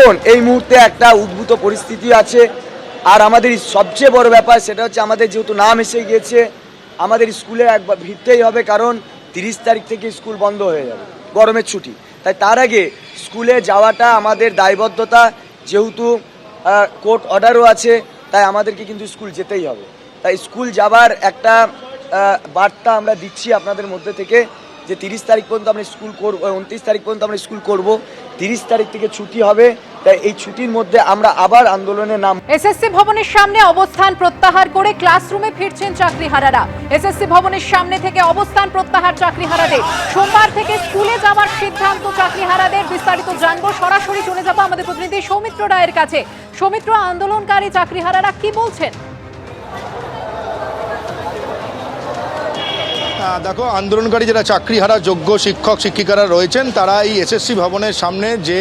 এখন এই মুহূর্তে একটা উদ্ভূত পরিস্থিতি আছে। আর আমাদের সবচেয়ে বড় ব্যাপার সেটা হচ্ছে আমাদের যেহেতু নাম এসে গিয়েছে, আমাদের স্কুলে একবার ভিড়তেই হবে কারণ তিরিশ তারিখ থেকে স্কুল বন্ধ হয়ে যাবে, গরমের ছুটি। তাই তার আগে স্কুলে যাওয়াটা আমাদের দায়বদ্ধতা, যেহেতু কোর্ট অর্ডারও আছে, তাই আমাদেরকে কিন্তু স্কুল যেতেই হবে। তাই স্কুল যাবার একটা বার্তা আমরা দিচ্ছি আপনাদের মধ্যে থেকে যে তিরিশ তারিখ পর্যন্ত আমরা স্কুল করব উনত্রিশ তারিখ পর্যন্ত আমরা স্কুল করব, তিরিশ তারিখ থেকে ছুটি হবে, তাই এই ছুটির মধ্যে আমরা আবার আন্দোলনে নাম এসএসসি ভবনের সামনে অবস্থান প্রত্যাহার করে ক্লাসরুমে ফিরছেন চাকরিহারারা। এসএসসি ভবনের সামনে থেকে অবস্থান প্রত্যাহার চাকরিহারাদের। সোমবার থেকে স্কুলে যাওয়ার সিদ্ধান্ত চাকরিহারাদের। বিস্তারিত জানব সরাসরি চলে যাব আমাদের প্রতিনিধি সৌমিত্র রায়ের কাছে। সৌমিত্র, আন্দোলনকারী চাকরিহারারা কি বলছেন? দেখো, আন্দোলনকারী যারা চাকরিহারা, যোগ্য শিক্ষক, শিক্ষিকারা রয়েছেন তারা এই এসএসসি ভবনের সামনে যে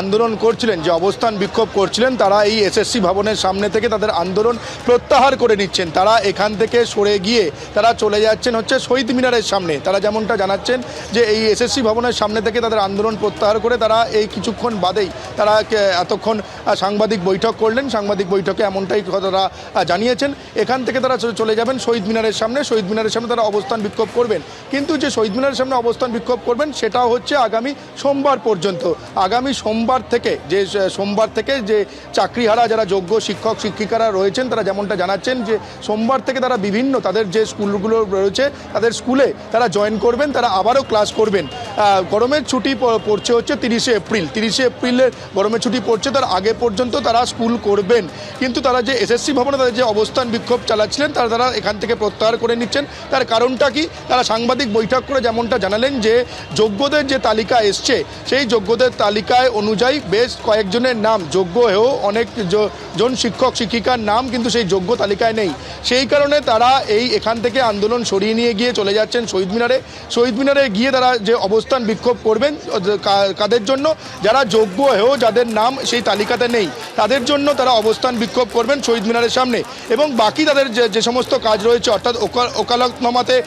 আন্দোলন করছিলেন, যে অবস্থান বিক্ষোভ করছিলেন, তারা এই এসএসসি ভবনের সামনে থেকে তাদের আন্দোলন প্রত্যাহার করে নিচ্ছেন। তারা এখান থেকে সরে গিয়ে তারা চলে যাচ্ছেন হচ্ছে শহীদ মিনারের সামনে। তারা যেমনটা জানাচ্ছেন যে এই এসএসসি ভবনের সামনে থেকে তাদের আন্দোলন প্রত্যাহার করে তারা এই কিছুক্ষণ বাদেই তারা এতক্ষণ সাংবাদিক বৈঠক করলেন। সাংবাদিক বৈঠকে এমনটাই তারা জানিয়েছেন। এখান থেকে তারা চলে যাবেন শহীদ মিনারের সামনে। শহীদ মিনারের সামনে তারা অবস্থান বিক্ষোভ করবেন। কিন্তু যে শহীদ মিনারের সামনে অবস্থান বিক্ষোভ করবেন সেটা হচ্ছে আগামী সোমবার পর্যন্ত। আগামী সোমবার থেকে যে সোমবার থেকে যে চাকরিহারা যারা যোগ্য শিক্ষক, শিক্ষিকারা রয়েছেন, তারা যেমনটা জানাচ্ছেন যে, সোমবার থেকে তারা বিভিন্ন তাদের যে স্কুলগুলো রয়েছে, তাদের স্কুলে তারা জয়েন করবেন, তারা আবারও ক্লাস করবেন। গরমের ছুটি পড়ছে হচ্ছে তিরিশে এপ্রিল। তিরিশে এপ্রিলের গরমের ছুটি পড়ছে, তার আগে পর্যন্ত তারা স্কুল করবেন। কিন্তু তারা যে এসএসসি ভবনে তাদের যে অবস্থান বিক্ষোভ চালাচ্ছিলেন, তারা তারা এখান থেকে প্রত্যাহার করে নিচ্ছেন। তার কারণটা কি? তারা সাংবাদিক বৈঠক করে যেমনটা জানালেন যে, যোগ্যদের যে তালিকা এসছে, সেই যোগ্যদের তালিকায় অনুযায়ী বেশ কয়েকজনের নাম, যোগ্য হয়েও অনেক জন শিক্ষক, শিক্ষিকার নাম, কিন্তু সেই যোগ্য তালিকায় নেই। সেই কারণে তারা এই এখান থেকে আন্দোলন সরিয়ে নিয়ে গিয়ে চলে যাচ্ছেন শহীদ মিনারে। শহীদ মিনারে গিয়ে তারা যে অবস্থান বিক্ষোভ করবেন কাদের জন্য? যারা যোগ্য হয়েও যাদের নাম সেই তালিকাতে নেই, তাদের জন্য তারা অবস্থান বিক্ষোভ করবেন শহীদ মিনারের সামনে। এবং বাকি তাদের যে যে সমস্ত কাজ রয়েছে, অর্থাৎ ওকা- ওকালতনামাতে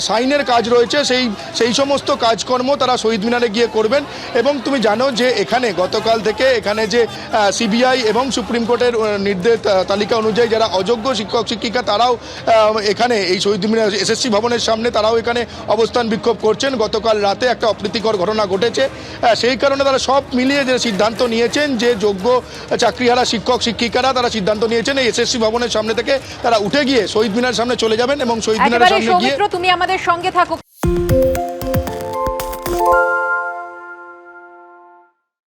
সাইনের কাজ রয়েছে, সেই সেই সমস্ত কাজকর্ম তারা শহীদ মিনারে গিয়ে করবেন। এবং তুমি জানো যে এখানে গতকাল থেকে এখানে যে সিবিআই এবং সুপ্রিম কোর্টের নির্দেশ তালিকা অনুযায়ী যারা অযোগ্য শিক্ষক, শিক্ষিকা, তারাও এখানে এই শহীদ মিনার, এসএসসি ভবনের সামনে তারাও এখানে অবস্থান বিক্ষোভ করছেন। গতকাল রাতে একটা অপ্রীতিকর ঘটনা ঘটেছে। সেই কারণে তারা সব মিলিয়ে যে সিদ্ধান্ত নিয়েছেন যে যোগ্য চাকরিহারা শিক্ষক শিক্ষিকারা তারা সিদ্ধান্ত নিয়েছেন এই এসএসসি ভবনের সামনে থেকে তারা উঠে গিয়ে শহীদ মিনার সামনে চলে যাবেন এবং শহীদ মিনারের সামনে গিয়ে তুমি আমাদের সঙ্গে থাকো।